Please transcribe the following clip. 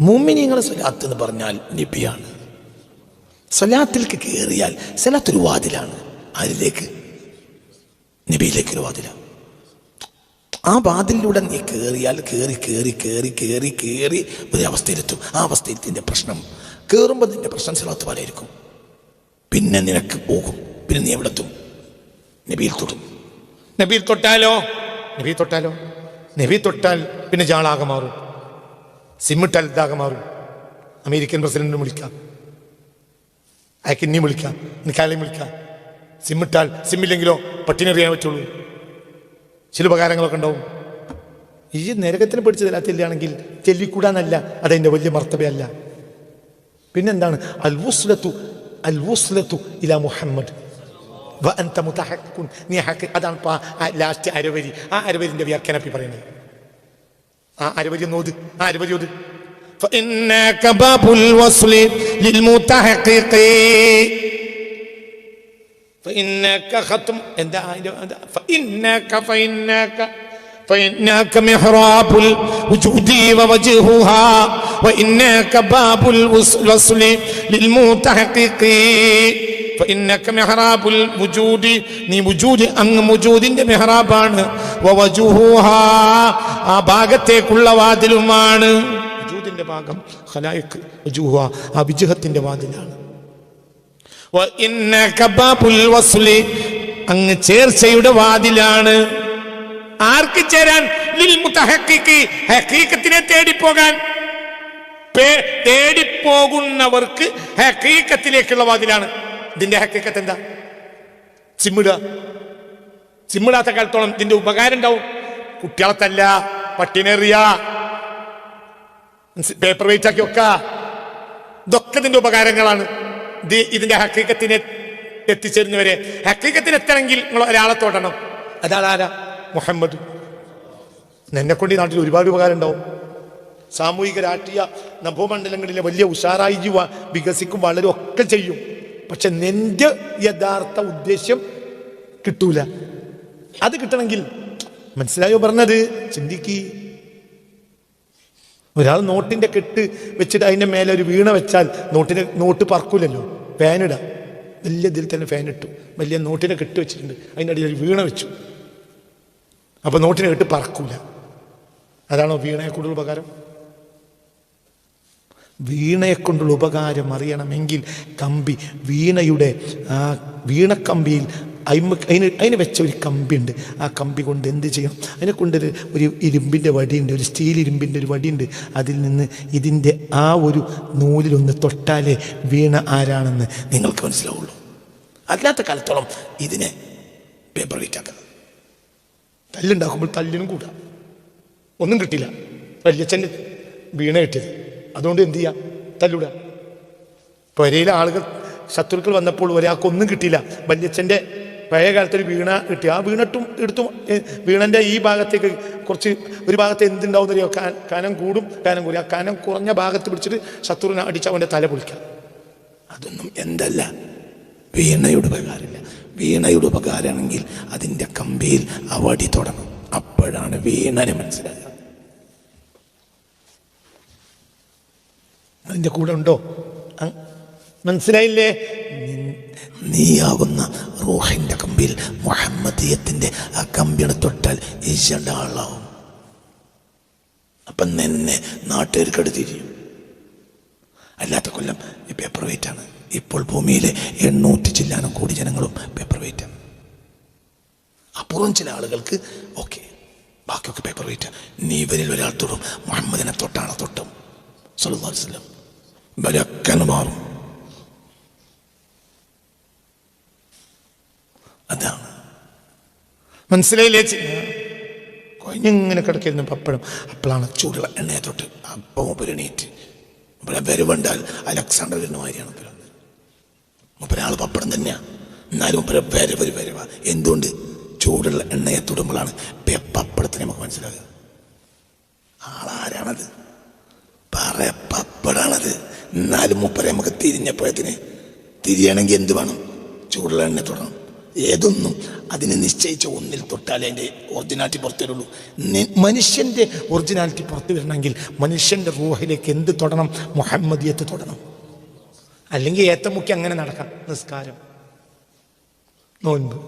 മുമ്മിനിങ്ങളെ സ്വലാത്ത് എന്ന് പറഞ്ഞാൽ നബിയാണ്. സ്വലാത്തിലേക്ക് കയറിയാൽ സ്വലാത്ത് ഒരു വാതിലാണ്. അതിലേക്ക് നബിയിലേക്ക് ഒരു വാതിലാണ്. ആ വാതിലിലൂടെ നീ കയറിയാൽ കയറി കയറി കയറി കയറി കയറി ഒരു അവസ്ഥയിലെത്തും. ആ അവസ്ഥയിൽ നിന്റെ പ്രശ്നം കയറുമ്പോൾ നിന്റെ പ്രശ്നം സ്വലാത്ത് പോലെയായിരിക്കും. പിന്നെ നിനക്ക് പോകും. പിന്നെ നീ എവിടെ എത്തും നബിയിൽ തൊടും. നബിയിൽ തൊട്ടാലോ? നബി തൊട്ടാലോ? നബി തൊട്ടാൽ പിന്നെ ജാളാകെ മാറും. സിമ്മിട്ടാൽ ഇതാകെ മാറും. അമേരിക്കൻ പ്രസിഡന്റിനെ വിളിക്കാം. അയാൾക്ക് ഇനിയും വിളിക്കാം. എനിക്ക് അയാളെയും വിളിക്കാം. സിമ്മിട്ടാൽ സിമ്മില്ലെങ്കിലോ പട്ടിണി അറിയാൻ പറ്റുള്ളൂ. ചില ഉപകാരങ്ങളൊക്കെ ഉണ്ടാവും. ഈ നരകത്തിന് പിടിച്ച് തരാത്തില്ലാണെങ്കിൽ ചെല്ലിക്കൂടാന്നല്ല അതെന്റെ വലിയ മർത്തവയല്ല. പിന്നെന്താണ്? അൽവുസ്ലത്തു അൽവുസ്ലത്തു അൽ വുസ്ലത്തു ഇല മുഹമ്മദ് അതാണ് ലാസ്റ്റ് അരവരി. ആ അരവരിന്റെ വ്യാഖ്യാനപ്പി പറയുന്നത്. ആ അരവരി ഒന്ന് ഓത് ആ അരവരി ഓത് فإنك باب الوصل للمتحقق فإنك ختم എന്താ അതിന്റെ എന്താ فإنك فإنك فإنك محراب الوجود ووجهها وإنك باب الوصل للمتحقق فإنك محراب الوجود നീ മുജൂദ് മെഹറാബാണ്. ആ ഭാഗത്തേക്കുള്ള വാതിലുമാണ്. ഭാഗം ആ വാതിലാണ്. അങ്ങ് ചേർച്ചയുടെ വാതിലാണ്. ആർക്ക് ചേരാൻ? ഹക്കീക്കത്തിനെ തേടി പോകുന്നവർക്ക് ഹക്കീക്കത്തിലേക്കുള്ള വാതിലാണ്. ഇതിന്റെ ഹക്കീക്കത്ത് എന്താ? ചിമ്മിടുക. ചിമ്മിടാത്ത കാലത്തോളം ഇതിന്റെ ഉപകാരം ഉണ്ടാവും. കുട്ടികളെ തല്ല പട്ടിനെറിയ പേപ്പർ വെയിറ്റ് ആക്കി വെക്ക. ഇതൊക്കെ ഇതിന്റെ ഉപകാരങ്ങളാണ്. ഇത് ഇതിന്റെ ഹക്കീക്കത്തിനെ എത്തിച്ചേരുന്നവരെ. ഹക്കീക്കത്തിന് എത്തണമെങ്കിൽ നിങ്ങൾ ഒരാളെ തൊടണം. അതാണ് ആരാ? മുഹമ്മദ്. എന്നെ കൊണ്ട് ഈ നാട്ടിൽ ഒരുപാട് ഉപകാരം ഉണ്ടാവും. സാമൂഹിക രാഷ്ട്രീയ നഭോമണ്ഡലങ്ങളിലെ വലിയ ഉഷാറായി വികസിക്കും വളരെ ഒക്കെ ചെയ്യും. പക്ഷെ നിന്റെ യഥാർത്ഥ ഉദ്ദേശ്യം കിട്ടൂല. അത് കിട്ടണമെങ്കിൽ മനസ്സിലായോ പറഞ്ഞത്? ചിന്തിക്കി. ഒരാൾ നോട്ടിന്റെ കെട്ട് വെച്ചിട്ട് അതിന്റെ മേലെ ഒരു വീണ വെച്ചാൽ നോട്ടിന്റെ നോട്ട് പറക്കൂലല്ലോ. ഫാനിട വലിയ ഇതിൽ തന്നെ ഫാൻ ഇട്ടു. വലിയ നോട്ടിനെ കെട്ട് വെച്ചിട്ടുണ്ട്. അതിന്റെ അടിയിൽ ഒരു വീണ വെച്ചു. അപ്പൊ നോട്ടിനെ കെട്ട് പറക്കൂല. അതാണോ വീണയെ കൂടുതൽ ഉപകാരം? വീണയെ കൊണ്ടുള്ള ഉപകാരം അറിയണമെങ്കിൽ കമ്പി വീണയുടെ ആ വീണക്കമ്പിയിൽ അയിമ അതിന് അതിന് വെച്ച ഒരു കമ്പിയുണ്ട്. ആ കമ്പി കൊണ്ട് എന്ത് ചെയ്യണം അതിനെ കൊണ്ടൊരു ഒരു ഇരുമ്പിന്റെ വടിയുണ്ട് ഒരു സ്റ്റീൽ ഇരുമ്പിന്റെ ഒരു വടിയുണ്ട്. അതിൽ നിന്ന് ഇതിന്റെ ആ ഒരു നൂലിലൊന്ന് തൊട്ടാലേ വീണ ആരാണെന്ന് നിങ്ങൾക്ക് മനസ്സിലാവുള്ളൂ. അല്ലാത്ത കാലത്തോളം ഇതിനെ പേപ്പർ വെയിറ്റ് ആക്കണം തല്ലുണ്ടാക്കുമ്പോൾ തല്ലിനും കൂടാ. ഒന്നും കിട്ടില്ല വല്യച്ഛന്റെ വീണ കിട്ടിയത്. അതുകൊണ്ട് എന്ത് ചെയ്യാം? തല്ലുട. പുരയിലെ ആളുകൾ ശത്രുക്കൾ വന്നപ്പോൾ ഒരാൾക്കൊന്നും കിട്ടിയില്ല. വല്യച്ഛന്റെ പഴയ കാലത്തൊരു വീണ കിട്ടി. ആ വീണട്ടും എടുത്തു വീണന്റെ ഈ ഭാഗത്തേക്ക് കുറച്ച് ഒരു ഭാഗത്ത് എന്തുണ്ടാവും അറിയോ കനം കൂടും കാനം കൂടി. ആ കനം കുറഞ്ഞ ഭാഗത്ത് പിടിച്ചിട്ട് ശത്രുവിനെ അടിച്ച് അവന്റെ തല പൊളിക്കാം. അതൊന്നും എന്തല്ല. വീണയുടെ ഉപകാരമില്ല. വീണയുടെ ഉപകാരമാണെങ്കിൽ അതിന്റെ കമ്പിയിൽ അവടി തുടങ്ങും. അപ്പോഴാണ് വീണനെ മനസ്സിലാകുക. അതിന്റെ കൂടെ ഉണ്ടോ? മനസ്സിലായില്ലേ? നീയാകുന്ന റൂഹിന്റെ കമ്പിയിൽ മുഹമ്മദീയത്തിന്റെ ആ കമ്പിയുടെ തൊട്ടാൽ ആളാവും അപ്പം നിന്നെ നാട്ടുകാർക്കട് തിരിയും. അല്ലാത്ത കൊല്ലം പേപ്പർ വെയിറ്റ് ആണ്. ഇപ്പോൾ ഭൂമിയിലെ എണ്ണൂറ്റി ചില്ലാനും കോടി ജനങ്ങളും പേപ്പർ വെയിറ്റ് ആണ്. അപൂർവം ചില ആളുകൾക്ക് ഓക്കെ ബാക്കിയൊക്കെ പേപ്പർ വെയിറ്റ് നീ ഇവരിൽ ഒരാൾ തൊടും മുഹമ്മദിനെ തൊട്ടാണ് തൊട്ടും. സല്ലല്ലാഹു അങ്ങ് മാറും. അതാണ് മനസ്സിലായില്ലേ കൊഞ്ഞിങ്ങനെ കിടക്കുന്നു പപ്പടം. അപ്പോഴാണ് ചൂടുള്ള എണ്ണയെ തൊട്ട് അപ്പം ഉപരണീറ്റ് ഇവിടെ വരുവുണ്ടാൽ അലക്സാണ്ടറിന് മാതിരിയാണ് മുപ്പര മുപ്പരാൾ പപ്പടം തന്നെയാണ് എന്നാലും മുപ്പര വരവര് വരവ. എന്തുകൊണ്ട്? ചൂടുള്ള എണ്ണയെ തൊടുമ്പോഴാണ് പപ്പടത്തിന് നമുക്ക് മനസ്സിലാകുക. ആളാരാണത്? പറ പപ്പടാണത് എന്നാലും മുപ്പരെ നമുക്ക് തിരിഞ്ഞപ്പോഴത്തിന് തിരിയണമെങ്കിൽ എന്ത് വേണം? ചൂടുള്ള എണ്ണ തൊടണം. ഏതൊന്നും അതിനെ നിശ്ചയിച്ച ഒന്നിൽ തൊട്ടാലേ അതിന്റെ ഒറിജിനാലിറ്റി പുറത്തു വരുള്ളൂ മനുഷ്യന്റെ ഒറിജിനാലിറ്റി പുറത്തു വരണമെങ്കിൽ മനുഷ്യന്റെ റൂഹിലേക്ക് എന്ത് തൊടണം? മുഹമ്മദിയത്ത് തൊടണം. അല്ലെങ്കിൽ ഏത്തമുക്കി അങ്ങനെ നടക്കാം. നിസ്കാരം. നോൻപ്.